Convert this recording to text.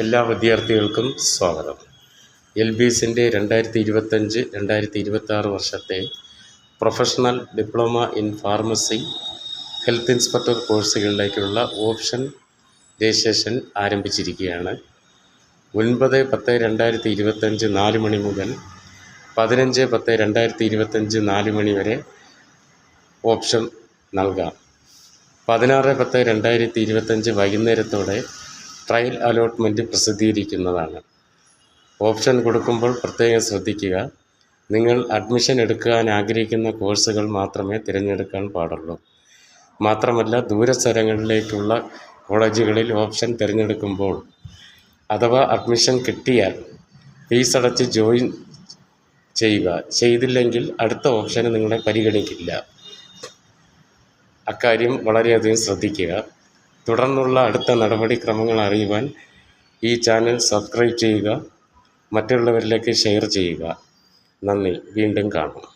എല്ലാ വിദ്യാർത്ഥികൾക്കും സ്വാഗതം. എൽ ബി എസിന്റെ രണ്ടായിരത്തി ഇരുപത്തഞ്ച് രണ്ടായിരത്തി ഇരുപത്താറ് വർഷത്തെ professional diploma in pharmacy health inspector കോഴ്സുകളിലേക്കുള്ള option registration ആരംഭിച്ചിരിക്കുകയാണ്. ഒൻപത് പത്ത് രണ്ടായിരത്തി ഇരുപത്തഞ്ച് നാല് മണി മുതൽ പതിനഞ്ച് പത്ത് രണ്ടായിരത്തി ഇരുപത്തഞ്ച് നാല് മണി വരെ ഓപ്ഷൻ നൽകാം. പതിനാറ് പത്ത് രണ്ടായിരത്തി ഇരുപത്തഞ്ച് വൈകുന്നേരത്തോടെ ട്രയൽ അലോട്ട്മെന്റ് പ്രസിദ്ധീകരിക്കുന്നതാണ്. ഓപ്ഷൻ കൊടുക്കുമ്പോൾ പ്രത്യേകം ശ്രദ്ധിക്കുക. നിങ്ങൾ അഡ്മിഷൻ എടുക്കാൻ ആഗ്രഹിക്കുന്ന കോഴ്സുകൾ മാത്രമേ തിരഞ്ഞെടുക്കാൻ പാടുള്ളൂ. മാത്രമല്ല ദൂരസ്ഥലങ്ങളിലേക്കുള്ള കോളേജുകളിൽ ഓപ്ഷൻ തിരഞ്ഞെടുക്കുമ്പോൾ അഥവാ അഡ്മിഷൻ കിട്ടിയാൽ ഫീസ് അടച്ച് ജോയിൻ ചെയ്യുക. ചെയ്തില്ലെങ്കിൽ അടുത്ത ഓപ്ഷന് നിങ്ങളെ പരിഗണിക്കില്ല. അക്കാര്യം വളരെയധികം ശ്രദ്ധിക്കുക. തുടർന്നുള്ള അടുത്ത നടപടിക്രമങ്ങൾ അറിയുവാൻ ഈ ചാനൽ സബ്സ്ക്രൈബ് ചെയ്യുക. മറ്റുള്ളവരിലേക്ക് ഷെയർ ചെയ്യുക. നന്ദി. വീണ്ടും കാണാം.